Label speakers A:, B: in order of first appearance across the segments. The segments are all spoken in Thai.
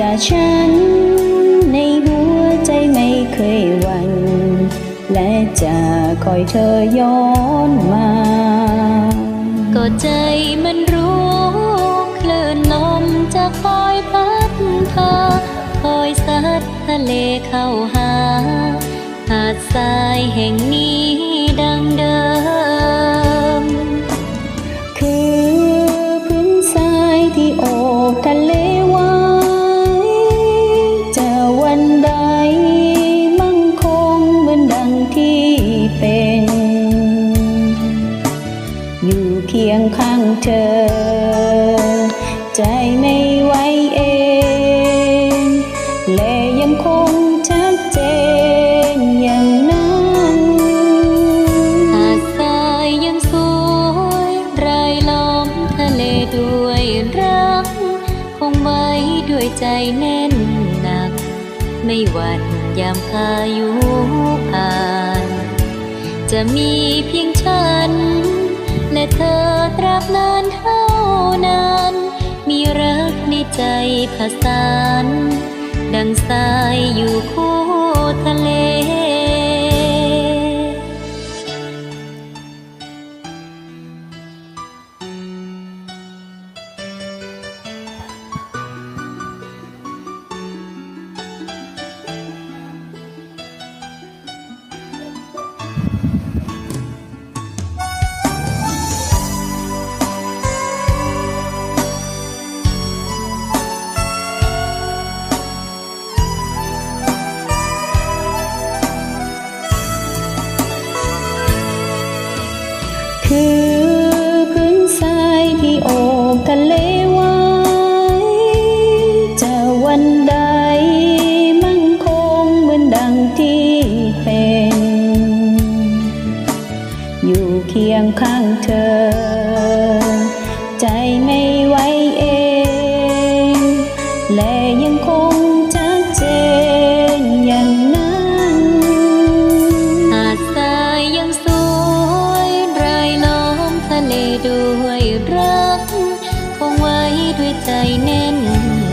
A: จากฉัน ในหัวใจไม่เคยหวั่นและจะคอยเธอย้อนมา
B: ก็ใจมันรู้คลื่นลมจะคอยพัดพาคอยซัดทะเลเข้าหาหาดทรายแห่งนี้ เธ
A: อ ใจไม่ไหวเอง และยังคงชัดเจนอย่างนั้น
B: หาดทรายยังสวยรายล้อมทะเลด้วยรัก คงไว้ด้วยใจแน่นหนัก ไม่หวั่นยามพายุผ่าน จะมีเพียงฉัน เธอตราบนานเท่านาน มีรักในใจผสาน ดังสายอยู่คู่ทะเล
A: คือพื้นทรายที่โอบทะเลไว้ จะวันใดมั่งคงเหมือนดังที่เป็น อยู่เคียงข้างเธอ ใจแน่น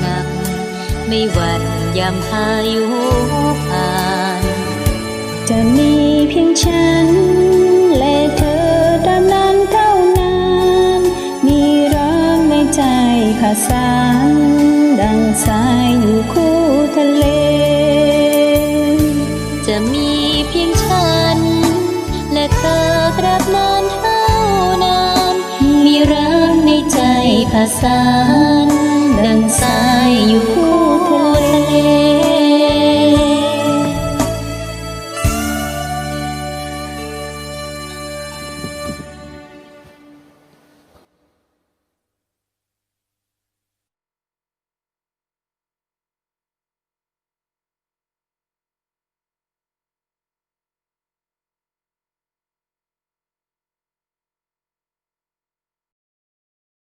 B: หนัก ไม่หวั่นยามพายุผ่าน
A: จะมี มีรันใจผสานดังสายอยู่